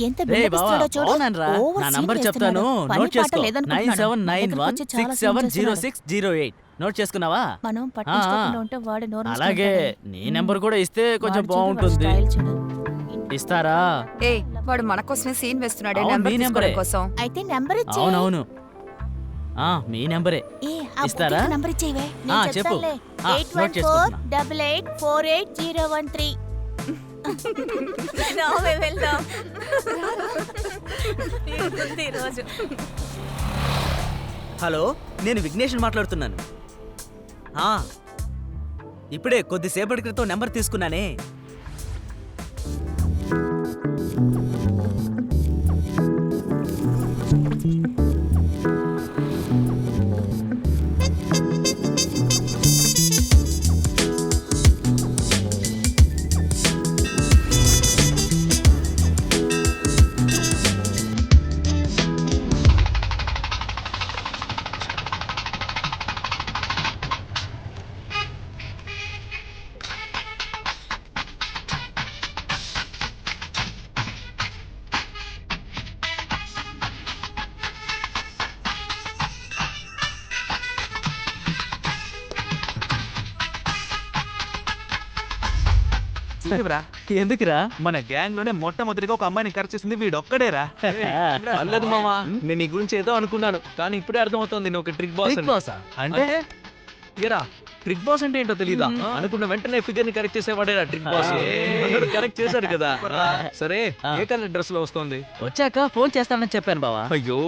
ఎంత రే బిల్డప్ బావా ఇస్తాడో చూడు. నా నంబర్ చెప్తాను. నోట్ చేసుకో. Nine. Seven nine one six seven zero. Six zero eight. Note చేసుకున్నావా? మనం పట్టించుకోకుండా ఉంటే వాడు నోరు అలాగే. నీ నెంబర్ కూడా ఇస్తే కొంచెం బాగుంటుంది. ఇస్తారా? ఏ వాడు మన కోసమే సీన్ వేస్తున్నాడే. అవును, నెంబర్ నెంబరే. కోసం. అయితే నెంబర్ ఇచ్చే. అవునవును. ఆ మీ నెంబరే. ఇస్తారా? నంబర్ ఇచ్చేవే. చెప్పు. నోట్ వన్ ఫోర్ చేసుకుంటున్నా. Double eight four eight zero one three. వెళ్దాం ఈరోజు హలో నేను విఘ్నేష్ మాట్లాడుతున్నాను. ఆ, ఇప్పుడే కొద్దిసేపటి క్రితం నెంబర్ తీసుకున్నానే. ఎందుకురా? ఎందుకురా? మన గ్యాంగ్లోనే మొట్టమొదటిగా ఒక అమ్మాయిని కరెక్ట్ చేసింది వీడొక్కడేరా. పర్లేదు మామా నేను నీ గురించి ఏదో అనుకున్నాను కానీ ఇప్పుడే అర్థమవుతుంది నేను ఒక ట్రిక్ బాస్? అంటే ఏరా ట్రిక్ బాస్ అంటే ఏంటో తెలీదా? అనుకున్న వెంటనే ఫిగర్ని కరెక్ట్ చేసేవాడేరా ట్రిక్ బాస్ కరెక్ట్ చేశాడు కదా. సరే ఏ కలర్ డ్రెస్లో వస్తుంది? వచ్చాక ఫోన్ చేస్తానని చెప్పాను బావా. అయ్యో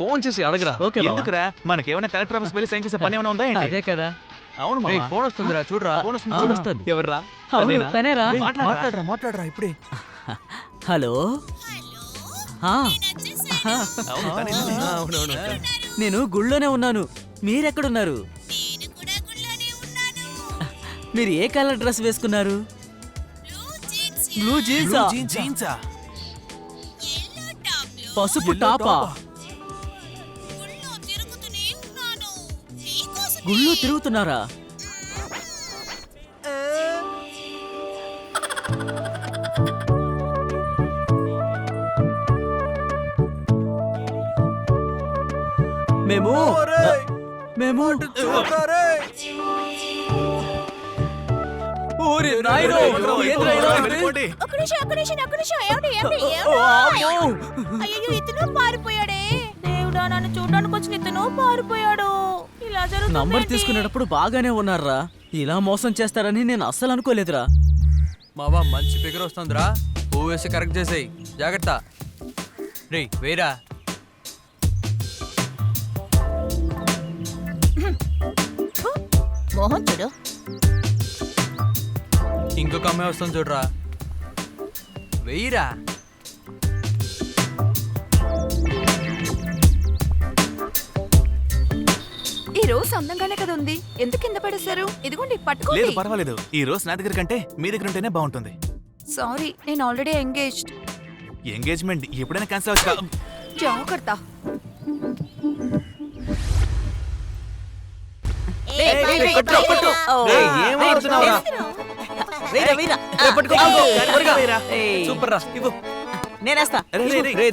ఫోన్ చేసి అడగరా. ఓకే ఎందుకురా? మనకేమైనా కలెక్టర్ ఆఫీస్ వెళ్ళి సైన్ చేసే పని ఏమైనా ఉందా ఏంటి? అదే కదా. అవును ఏయ్, మామ. ఫోన్ వస్తుందిరా చూడరా. ఫోన్ వస్తుంది, ఆ, చూడు. వస్తుంది. ఎవర్రా? అవును, తనేనా? తనేరా. ఏయ్, మాట్లాడరా. మాట్లాడరా మాట్లాడరా ఇప్పుడే. హలో? నేను గుళ్ళోనే ఉన్నాను. మీరెక్కడున్నారు? మీరు ఏ కలర్ డ్రెస్ వేసుకున్నారు? బ్లూ జీన్స్ బ్లూ జీన్స్ జీన్సా? పసుపు టాపా? గుళ్ళు తిరుగుతున్నారా? మేము? మేము? నాయనో, ఏంద్రా ఇలా ఉంది? నిమిషం నిమిషం నిమిషం. అయ్యో ఇతను పారిపోయాడే. దేవుడా నన్ను చూడడానికి వచ్చిన ఇతను పారిపోయాడు. ఇలా జరుగుతుంది నంబర్? తీసుకునేటప్పుడు బాగానే ఉన్నారా ఇలా మోసం చేస్తారని నేను అస్సలు అనుకోలేదురా. మావా మంచి ఫిగర్ వస్తుందిరా. పువ్వు వేసి కరెక్ట్ చేసేయి. జాగ్రత్త. రే వేరా మోహన్ చూడు. ఇంకొక అమ్మాయి వస్తుంది చూడరా. వెయ్యిరా అందంగానే కదా ఉంది ఎందుకు కింద పడేశారు ఇదిగోండి లేదు పట్టుకోండి పర్వాలేదు ఈ రోజు నా దగ్గర కంటే మీ దగ్గర ఉంటేనే బాగుంటుంది సారీ నేను ఆల్రెడీ ఎంగేజ్డ్ ఎంగేజ్మెంట్ ఎప్పుడైనా క్యాన్సిల్ అవచ్చు జాగ్రత్త సూపర్ రా ఇవ్వు నేనేస్తా రే, రే, రే.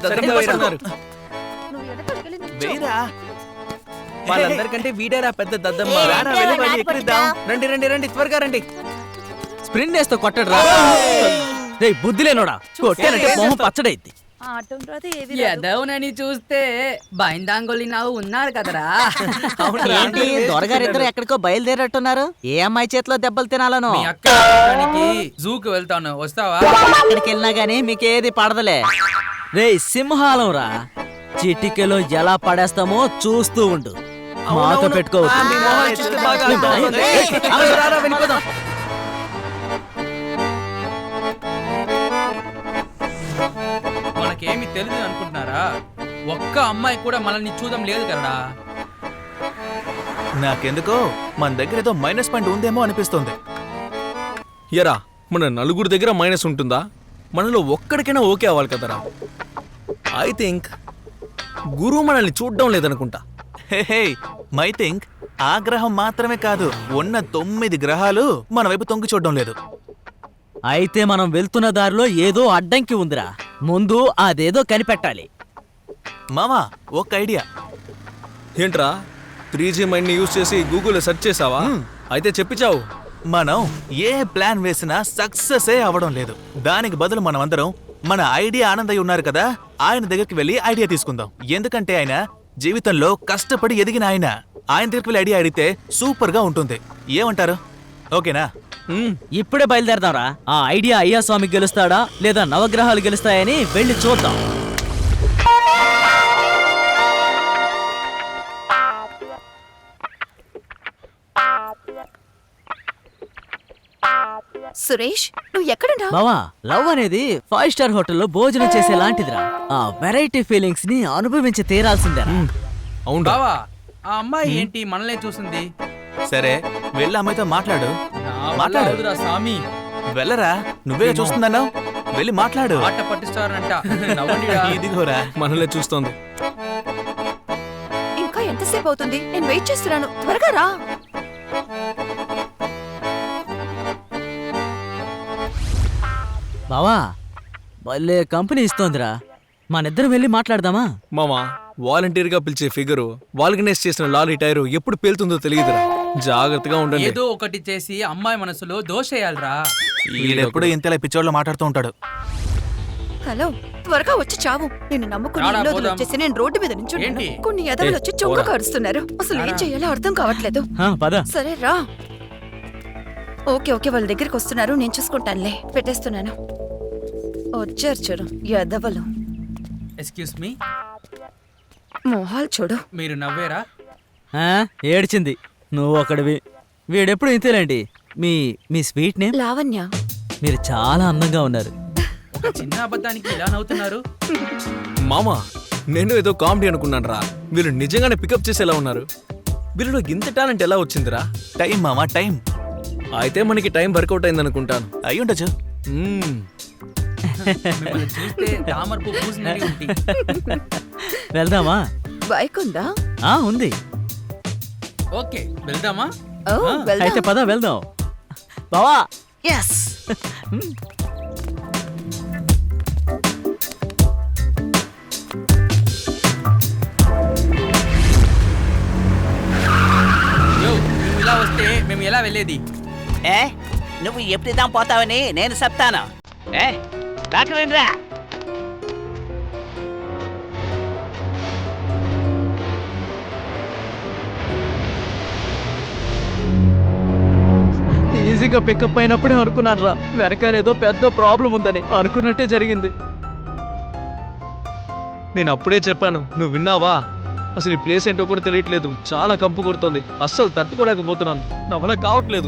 వాళ్ళందరికంటే వీడేరా పెద్ద దద్దమ్మ. రారా, వెళ్ళి వాడిని. నాటుకుంటా? రండి రండి రండి త్వరగా రండి. స్ప్రింట్ వేస్తే కొట్టడు రా. రే బుద్ధి లేనోడా? కొట్టానంటే మొహం పచ్చడైద్ది. ఎదవునని చూస్తే బైందాంగోలి నావు ఉన్నారు కదరా. ఏంటి దొరగారిద్దరు ఎక్కడికో బయలుదేరట్టున్నారు ఏ అమ్మాయి చేతిలో దెబ్బలు తినాలను? జూకి వెళ్తాను. వస్తావా? అక్కడికి వెళ్ళినా గానీ మీకేది పడదలే. రే సింహాలం రా చిటికెలో ఎలా పడేస్తామో చూస్తూ ఉండు. మాతో పెట్టుకో ఆ, మీ మొహాలు చూస్తే బాగా అర్థమవుతుంది. ఏయ్, రారా, వెళ్ళిపోదాం. మనకేమి తెలియదు అనుకుంటున్నారా? ఒక్క అమ్మాయి కూడా మనల్ని చూడడం లేదు కదరా. నాకెందుకో? మన దగ్గర ఏదో మైనస్ పాయింట్ ఉందేమో అనిపిస్తుంది. ఎరా మన నలుగురు దగ్గర మైనస్ ఉంటుందా? మనలో ఒక్కడికైనా ఓకే అవ్వాలి కదరా. ఐ థింక్ గురువు మనల్ని చూడడం లేదనుకుంటా. హే హే మై థింక్ ఆ గ్రహం మాత్రమే కాదు ఉన్న తొమ్మిది గ్రహాలు మన వైపు తొంగి చూడడం లేదు. అయితే మనం వెళ్తున్న దారిలో ఏదో అడ్డంకి ఉందిరా. ముందు అదేదో కనిపెట్టాలి. మామా ఒక ఐడియా. ఏంట్రా త్రీ జీ మైండ్ని యూజ్ చేసి గూగుల్లో సెర్చ్ చేసావా అయితే చెప్పిచావు. మనం ఏ ప్లాన్ వేసినా సక్సెస్ అవ్వడం లేదు. దానికి బదులు మనం అందరం మన ఐడియా ఆనందయ్య ఉన్నారు కదా ఆయన దగ్గరికి వెళ్ళి ఐడియా తీసుకుందాం. ఎందుకంటే ఆయన జీవితంలో కష్టపడి ఎదిగిన ఆయన ఆయన తీర్పులు ఐడియా అడిగితే సూపర్గా ఉంటుంది. ఏమంటారు? ఓకేనా? ఇప్పుడే బయలుదేరదాంరా. ఆ ఐడియా అయ్యా స్వామి గెలుస్తాడా లేదా నవగ్రహాలు గెలుస్తాయని వెళ్ళి చూద్దాం. సురేష్ నువ్వు ఎక్కడున్నా బావా లవ్ అనేది ఫైవ్ స్టార్ హోటల్లో భోజనం చేసే లాంటిదిరా. ఆ వెరైటీ ఫీలింగ్స్ని అనుభవించి తీరాల్సిందే. అవును బావా ఆ అమ్మాయి ఏంటి మనలే చూసింది? సరే వెళ్ళి అమ్మాయితో మాట్లాడు. మాట్లాడు. స్వామి వెళ్ళరా నువ్వే చూస్తున్నావు వెళ్ళి మాట్లాడు. ఆట పట్టిస్తారంట. నవ్వండిరా. ఇదిగోరా. మనల్ని చూస్తోంది. ఇంకా ఎంతసేపు అవుతుంది? నేను వెయిట్ చేస్తున్నాను. త్వరగా రా. బావా భలే కంపెనీ ఇస్తోందిరా. మనిద్దరం వెళ్ళి మాట్లాడదామా? మామా వాలంటీర్గా పిలిచే ఫిగరు వాల్గనైజ్ చేసిన లారీ టైరు ఎప్పుడు పేలుతుందో తెలియదురా. జాగ్రత్తగా ఉండండి. ఏదో ఒకటి చేసి అమ్మాయి మనసులో దోషేయాలరా. ఈడెప్పుడు ఇంతలా పిచ్చోళ్ళు మాట్లాడుతూ ఉంటాడు. హలో త్వరగా వచ్చి చావు. నిన్ను నమ్ముకుని రాడా, పోదాం. వచ్చేసి నేను రోడ్డు మీద నుంచి? కొన్ని ఎదవలు వచ్చి చొంగ పోరా. కరుస్తున్నారు. అసలు ఏం. చేయాలో అర్థం కావట్లేదు. హా, పద. సరే రా. ఓకే ఓకే వాళ్ళ దగ్గరికి వస్తున్నారు. నేను చూసుకుంటానులే. పెట్టేస్తున్నాను. వచ్చారు చూడు ఎదవలు. ఎక్స్క్యూస్ మీ మొహాలు చూడు. మీరు నవ్వేరా? ఆ, ఏడ్చింది. నువ్వు ఒకడివి వీడెప్పుడు ఇంతేలేండి? మీ మీ స్వీట్ నేమ్? లావణ్య. మీరు చాలా అందంగా ఉన్నారు. ఒక చిన్న అబద్ధానికి ఇలా నవ్వుతున్నారు? మామా నేను ఏదో కామెడీ అనుకున్నాను రా వీళ్ళు నిజంగానే పికప్ చేసేలా ఉన్నారు. వీళ్ళలో ఇంత టాలెంట్ ఎలా వచ్చిందిరా? టైం మామా టైం. అయితే మనకి టైం వర్కౌట్ అయింది అనుకుంటాను అయి ఉండొచ్చు మిమ్మల్ని చూస్తే తామర పువ్వు పూసినట్టు ఉంది వెళ్దామా? బైక్ ఉందా? ఆ ఉంది. ఓకే వెళ్దామా? ఓ అయితే వెళ్దాం. పద వెళ్దాం. బావా. ఎస్ యో నువ్వు ఇలా వస్తే మేము ఎలా వెళ్ళేది? ఏ నువ్వు ఎప్పుడుదాం పోతావని నేను చెప్తాను. ఏ ఈజీగా పికప్ అయినప్పుడే అనుకున్నాను రా. వెనకాల ఏదో పెద్ద ప్రాబ్లం ఉందని. అనుకున్నట్టే జరిగింది. నేను అప్పుడే చెప్పాను నువ్వు విన్నావా? అసలు ఈ ప్లేస్ ఏంటో కూడా తెలియట్లేదు. చాలా కంపు కొడుతుంది. అస్సలు తట్టుకోలేకపోతున్నాను. నా వల్ల కావట్లేదు.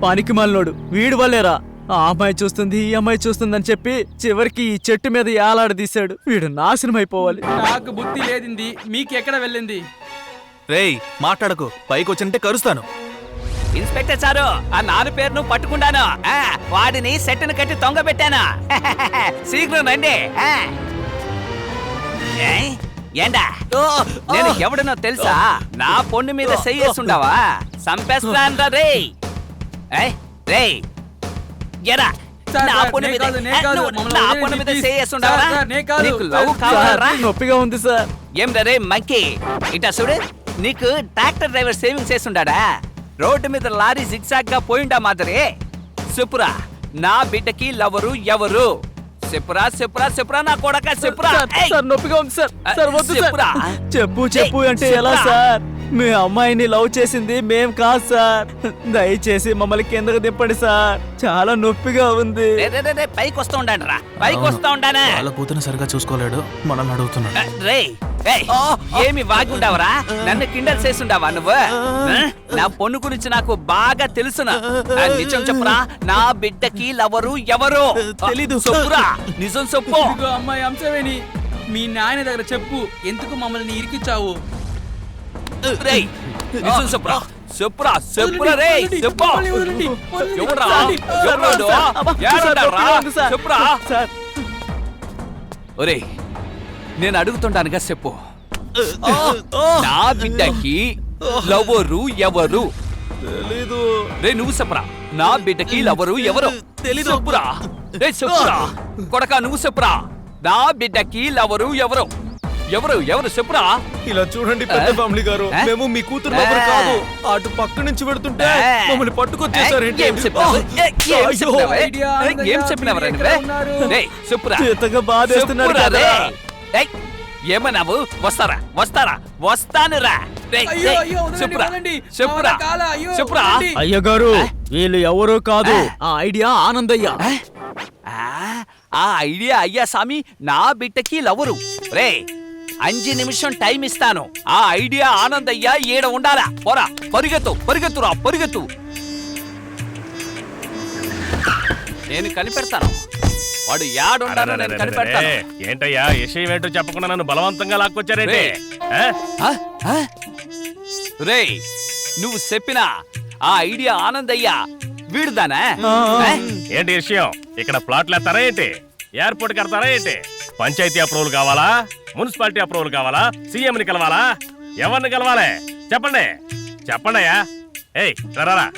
పానికి మాలినోడు వీడి వల్లేరా? ఆ అమ్మాయి చూస్తుంది ఈ అమ్మాయి చూస్తుంది అని చెప్పి చివరికి ఈ చెట్టు మీద ఏలాడదీశాడు వీడు నాశనం అయిపోవాలి. నాకు బుద్ధి లేదింది. మీకు ఎక్కడ వెళ్ళింది? రేయ్ మాట్లాడకు. పైకి వచ్చింటే కరుస్తాను. ఇన్స్పెక్టర్ సారు ఆ నాలుగు పేరును పట్టుకున్నాను ఆ, వాడిని సెట్టును కట్టి తొంగ పెట్టాను. శీఘ్రం రండి. ఆ. ఏ? నేను ఎవడనో తెలుసా? నా పొన్ను మీద చెయ్యేస్తుండవా సంపేస్తాను రే రే ఎరా నొప్పిగా ఉంది సార్. ఏం రే మంకీ. ఇటా చూడు నీకు ట్రాక్టర్ డ్రైవర్ సేవింగ్ చేస్తుండాడా? రోడ్డు మీద లారీ జిగ్జాగ్గా పోయిండా మాదిరి? చెప్పురా నా బిడ్డకి లవరు ఎవరు? చెప్పురా చెప్పురా చెప్పురా నా కొడక చెప్పురా? నొప్పిగా ఉంది సార్. చెప్పు చెప్పు అంటే ఎలా. సార్? మీ అమ్మాయిని లవ్ చేసింది మేం కాదు సార్. దయచేసి మమ్మల్ని కిందకు దింపండి సార్. చాలా నొప్పిగా ఉంది. రే, రే, రే, రే, పైకి వస్తూ ఉండండి రా. పైకి వస్తూ ఉండానే. వాళ్ళ కూతురు సరిగా చూసుకోలేడు. మనల్ని అడుగుతున్నాడు. రే ఏయ్, ఏమి వాగుండావరా? నన్ను కిండల్ చేస్తుండావా నువ్వు? ఆ? నా పొన్ను గురించి నాకు బాగా తెలుసునా? ఆ, నిజం చెప్పురా నా బిడ్డకి లవరు ఎవరు? తెలీదు. చెప్పురా నిజం చెప్పు. ఇదిగో అమ్మాయి అంశమేని మీ నాయన దగ్గర చెప్పు ఎందుకు మమ్మల్ని ఇరికిచ్చావు? రేయ్ నిజం చెప్పురా. చెప్పురా చెప్పురా రే చెప్పు. వదలండి, వదలండి, వదలండి. ఎవరా. ఎవరాడు? చెప్పురా? ఒరేయ్ నేను అడుగుతుంటానుగా చెప్పు. నా బిడ్డకి లవరు ఎవరు? తెలీదు. రే నువ్వు చెప్పరా? నా బిడ్డకి లవరు ఎవరు? తెలీదు. చెప్పురా. రే చెప్పురా. కొడక నువ్వు చెప్పురా. నా బిడ్డకి లవరు ఎవరు? ఎవరు? ఎవరు? చెప్పురా. ఇలా చూడండి పెద్ద? ఫ్యామిలీ గారు? మేము మీ కూతురు ఆ. కాదు. అటు పక్క నుంచి పెడుతుంటే. మమ్మల్ని పట్టుకొచ్చేసారేంటి ఏం చెప్పినావురా ఏమన్నావు? వస్తారా? వస్తారా? వస్తానురా. అయ్యగారు వీళ్ళు ఎవరూ కాదు. ఆ? ఐడియా ఆనందయ్య. ఆ, ఆ? ఐడియా అయ్యా సామి. నా బిడ్డకి లవరు రే అంజు నిమిషం టైం ఇస్తాను. ఆ ఐడియా ఆనందయ్య ఈడ ఉండాలా? పోరా పరిగెత్తు పరిగెత్తురా పరిగెత్తు. నేను కనిపెడతాను. వాడు యాడుండాలో నేను కనిపెడతాను. ఏంటయ్యా విషయం ఏంటో చెప్పకుండా నన్ను బలవంతంగా లాక్కొచ్చారేంటి? రే. నువ్వు చెప్పిన ఆ ఐడియా ఆనందయ్య వీడుదానా? ఏంటి విషయం? ఇక్కడ ప్లాట్లు ఎత్తారా ఏంటి? ఎయిర్పోర్ట్ కడతారా ఏంటి? పంచాయతీ అప్రూవల్ కావాలా? మున్సిపాలిటీ అప్రూవల్ కావాలా? సీఎం ని కలవాలా? ఎవరిని కలవాలి? చెప్పండి. చెప్పండి అయ్యా ఏయ్ రా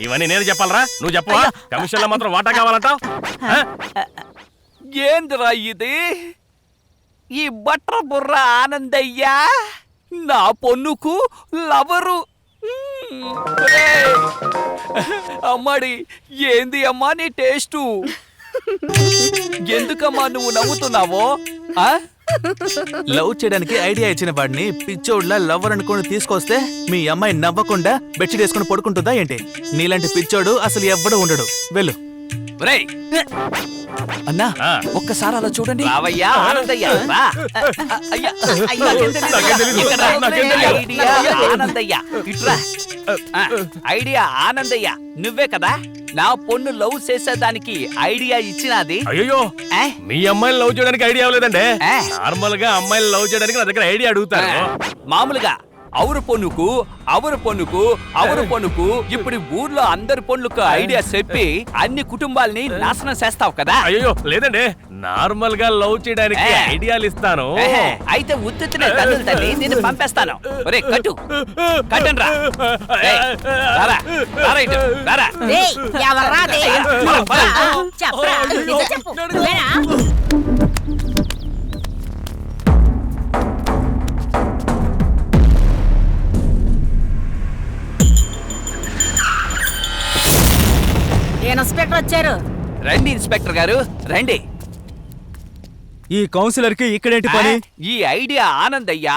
ఇవన్నీ నేను చెప్పాలరా? నువ్వు చెప్పవా? కమిషన్లో మాత్రం వాటా కావాలంటావు? ఏందిరా ఇది? ఈ బట్ర బుర్ర ఆనందయ్య. నా పొన్నుకు లవరు. అమ్మాడి ఏంది అమ్మా నీ టేస్టు? ఎందుకమ్మా నువ్వు నవ్వుతున్నావో? ఆ? లవ్ చేయడానికి ఐడియా ఇచ్చిన వాడిని పిచ్చోడ్లా లవ్వర్ అనుకుని తీసుకొస్తే మీ అమ్మాయి నవ్వకుండా బెడ్షీట్ వేసుకుని పడుకుంటుందా ఏంటి? నీలాంటి పిచ్చోడు అసలు ఎవ్వడు ఉండడు. వెళ్ళు. ఒరేయ్. అన్నా ఆ. ఒక్కసారి అలా చూడండి రావయ్యా ఆనందయ్య రా. అయ్యా, అయ్యా, నాకేం తెలీదు. నాకేం తెలీదు. ఇక్కడ రా. నాకేం తెలీదు. ఐడియా ఆనందయ్య ఇట్రా ఆ, ఐడియా ఆనందయ్య నువ్వే కదా నా పొన్ను లవ్ చేసేదానికి ఐడియా ఇచ్చినది అయ్యో? మీ అమ్మాయిని లవ్ చేయడానికి ఐడియా అవ్వలేదండి ఆ. నార్మల్గా అమ్మాయిని లవ్ చేయడానికి నా దగ్గర ఐడియా అడుగుతారు మామూలుగా అవరు పొన్నుకు అవరు పొన్నుకు అవరు పొన్నుకు ఇప్పుడు ఊర్లో అందరి పొన్నుకు ఐడియా చెప్పి అన్ని కుటుంబాల్ని నాశనం చేస్తావు కదా? అయ్యో లేదండి. నార్మల్గా లవ్ చేయడానికి. ఐడియాలు ఇస్తాను. అయితే ఉత్తునే తల్లులు తల్లి నేను పంపేస్తాను. ఒరే కట్టు. కట్టండి రా ఇన్స్పెక్టర్ వచ్చారు. రండి ఇన్స్పెక్టర్ గారు రండి. ఈ కౌన్సిలర్కి ఇక్కడేంటి పని? ఆ, ఈ ఐడియా ఆనందయ్య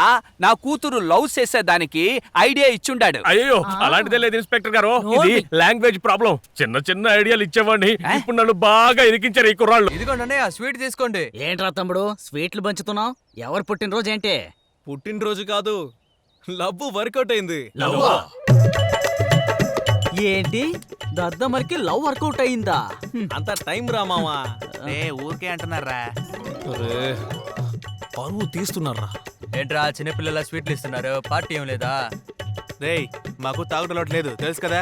నా కూతురు లవ్ చేసేదానికి ఐడియా ఇచ్చుండాడు. అయ్యో అలాంటిదే లేదు ఇన్స్పెక్టర్ గారు. ఇది లాంగ్వేజ్ ప్రాబ్లం. చిన్న చిన్న ఐడియాలు ఇచ్చేవాడిని? ఇప్పుడు నన్ను బాగా ఇరికించారు ఈ కుర్రాళ్ళు. ఇదిగోండి అన్నయ్య స్వీట్ తీసుకోండి. ఏంట్రా తమ్ముడు స్వీట్లు పంచుతున్నావు? ఎవరు పుట్టినరోజు ఏంటి? పుట్టినరోజు కాదు లవ్ వర్కౌట్ అయింది. ఏంటి? దద్దమరికి లవ్ వర్కౌట్ అయిందా? అంత టైం రా మావా. ఏ ఊరికే అంటున్నారా? అరే పరువు తీస్తున్నారా? ఏంట్రా చిన్నపిల్లల స్వీట్లు ఇస్తున్నారు పార్టీ ఏం లేదా? రేయ్ మాకు తాగుటలోటు లేదు తెలుసు కదా?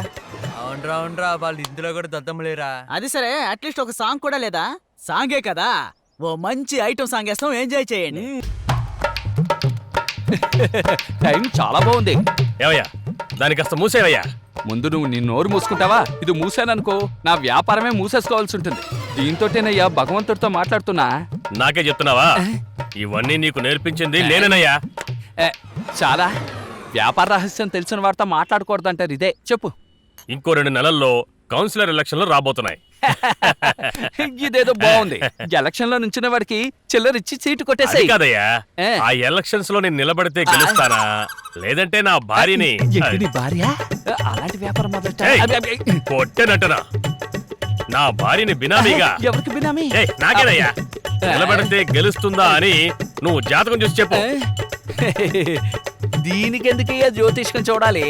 అవునరా అవునరా వాళ్ళు ఇందులో కూడా దద్దమ్మలేరా అది సరే అట్లీస్ట్ ఒక సాంగ్ కూడా లేదా? సాంగే కదా? ఓ మంచి ఐటమ్ సాంగ్ వేస్తాం ఎంజాయ్ చేయండి. టైం చాలా బాగుంది. ఏవయ్యా దాని కాస్త మూసేవయ్యా. ముందు నువ్వు నీ నోరు మూసుకుంటావా? ఇది మూసాననుకో. నా వ్యాపారమే మూసేసుకోవాల్సి ఉంటుంది. దీంతోటేనయ్యా భగవంతుడితో మాట్లాడుతున్నా. నాకే చెప్తున్నావా? ఇవన్నీ నీకు నేర్పించింది నేనేనయ్యా. చాలా. వ్యాపార రహస్యం తెలిసిన వారితో మాట్లాడకూడదంటారు ఇదే. చెప్పు. ఇంకో రెండు నెలల్లో కౌన్సిలర్ ఎలక్షన్లు రాబోతున్నాయి. ఇదేదో బాగుంది. ఎలక్షన్లో నుంచిన వాడికి చిల్లరిచ్చి సీటు కొట్టేసాయి. కాదయ్యా. ఆ ఎలక్షన్స్లో నేను నిలబడితే గెలుస్తానా? లేదంటే నా భార్యని భార్య? అలాంటి వ్యాపారం కొట్టేనట్టనా నా భార్యని బినామీగా. ఎవరికి బినామీ? నాకేనయ్యా? నిలబడితే గెలుస్తుందా అని నువ్వు జాతకం చూసి చెప్పు. దీనికి ఎందుకయ్యా జ్యోతిష్కం చూడాలి?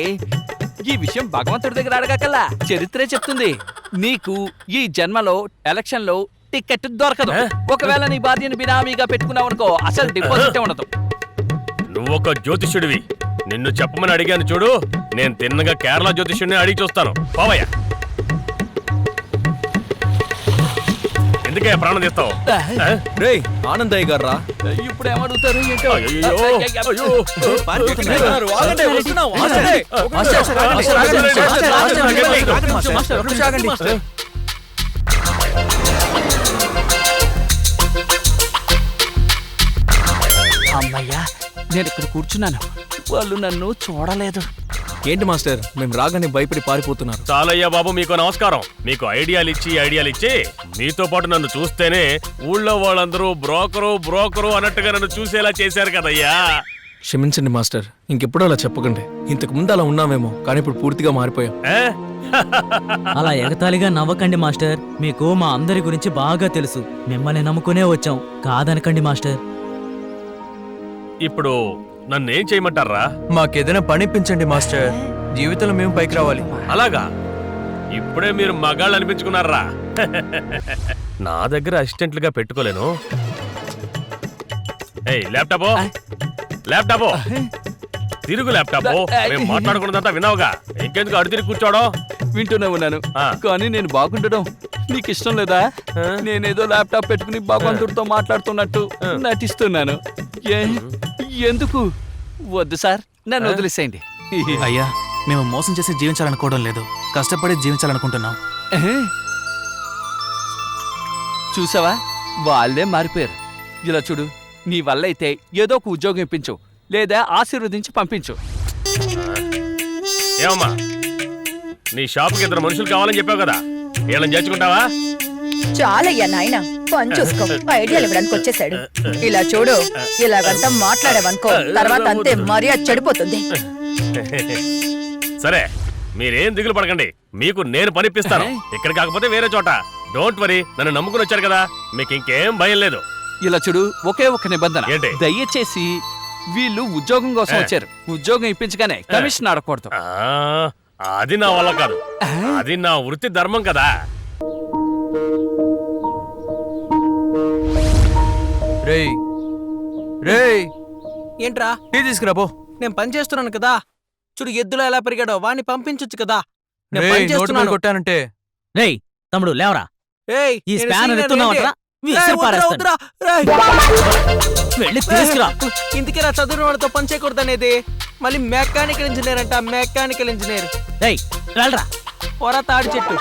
ఈ విషయం భగవంతుడి దగ్గర అడగకల్లా చరిత్రే చెప్తుంది. నీకు ఈ జన్మలో ఎలక్షన్లో టికెట్ దొరకదు? ఒకవేళ నీ భార్యను బినామీగా పెట్టుకున్నావు అనుకో అసలు డిపాజిట్ ఉండదు. నువ్వొక జ్యోతిష్యుడివి. నిన్ను చెప్పమని అడిగాను చూడు. నేను తిన్నగా కేరళ జ్యోతిష్యుడిని అడిగి చూస్తాను. పోవయ్యా. ఎందుకే ప్రాణం తీస్తావు. రే ఆనందయ్య గారు రా ఇప్పుడు ఏమడుగుతారు. అమ్మయ్యా నేను ఇక్కడ కూర్చున్నాను. వాళ్ళు నన్ను చూడలేదు. ఏంటి మాస్టర్? మేము రాగానే భయపడి పారిపోతున్నారు. చాలయ్యా బాబు మీకు నమస్కారం. మీకు ఐడియాలు ఇచ్చి ఐడియాలు ఇచ్చి మీతో పాటు నన్ను చూస్తేనే ఊళ్ళో వాళ్ళందరూ బ్రోకరు బ్రోకరు అన్నట్టుగా నన్ను చూసేలా చేశారు కదయ్యా. క్షమించండి మాస్టర్ ఇంకెప్పుడు అలా చెప్పకండి. ఇంతకు ముందు అలా ఉన్నామేమో కానీ ఇప్పుడు పూర్తిగా మారిపోయాం? అలా ఎగతాళిగా నవ్వకండి మాస్టర్. మీకు మా అందరి గురించి బాగా తెలుసు. మిమ్మల్ని నమ్ముకునే వచ్చాం. కాదనకండి మాస్టర్. ఇప్పుడు నన్ను ఏం చేయమంటారా? మాకేదైనా పనిపించండి మాస్టర్. జీవితంలో మేము పైకి రావాలి. అలాగా? ఇప్పుడే మీరు మగాళ్ళు అనిపించుకున్నారా? నా దగ్గర అసిస్టెంట్లుగా పెట్టుకోలేను. ఏయ్ ల్యాప్టాప్? ల్యాప్టాప్? తిరుగు ల్యాప్టాప్. మేము మాట్లాడుకున్నదంతా విన్నావుగా ఇంకెందుకు అడు తిరిగి కూర్చోవడం? వింటూనే ఉన్నాను. కానీ నేను బాగుండడం నీకు ఇష్టం లేదా? నేనేదో ల్యాప్టాప్ పెట్టుకుని భగవంతుడితో మాట్లాడుతున్నట్టు నటిస్తున్నాను. ఏ- ఎందుకు? వద్దు సార్ నన్ను వదిలేసేయండి. అయ్యా మేము మోసం చేసి జీవించాలనుకోవడం లేదు. కష్టపడి జీవించాలనుకుంటున్నాం. చూసావా? వాళ్ళే మారిపోయారు. ఇలా చూడు నీ వల్ల అయితే ఏదో ఒక ఉద్యోగం ఇప్పించు లేదా ఆశీర్వదించి పంపించు. ఏమమ్మా? నీ షాప్కి ఇద్దరు మనుషులు కావాలని చెప్పావు కదా? వీళ్ళని చేర్చుకుంటావా? చాలయ్యా నాయన. పని చూసుకో. ఐడియాలు ఇవ్వడానికి వచ్చేసాడు. ఇలా చూడు ఇలాగంతా మాట్లాడావనుకో తర్వాత అంతే మర్యాద చెడిపోతుంది. సరే మీరేం దిగులు పడకండి. మీకు నేను పనిపిస్తాను ఇక్కడ కాకపోతే వేరే చోట. డోంట్ వరీ నన్ను నమ్ముకుని వచ్చారు కదా. మీకు ఇంకేం భయం లేదు. ఇలా చూడు ఒకే ఒక నిబంధన? దయచేసి వీళ్ళు ఉద్యోగం కోసం. వచ్చారు. ఉద్యోగం ఇప్పించగానే కమిషన్ ఆడకూడదు. ఆ, అది నా వల్ల కాదు. అది నా వృత్తి ధర్మం కదా. రేయ్. రేయ్. ఏంట్రా? టీ తీసుకురా పో. నేను పని చేస్తున్నాను కదా. చూడు ఎద్దులో ఎలా పెరిగాడో వాడిని పంపించొచ్చు కదా. నేను రేయ్ పని నోటి మీద చేస్తున్నాను. కొట్టానంటే. రేయ్ తమ్ముడు లేవరా? ఏయ్, ఈ నేను స్పానర్ senior ఎత్తున్నావట్రా ఏంటి? విసిరి ఏయ్, వద్దురా, పారేస్తాను. వద్దురా, రేయ్. వెళ్ళి తీసుకురా. ఇందుకే నా చదువున వాడితో పని చేయకూడదు అనేది. మళ్ళీ మెకానికల్ ఇంజనీర్ అంట మెకానికల్ ఇంజనీర్. రేయ్ వెళ్ళరా? పొర తాడి చెట్టు.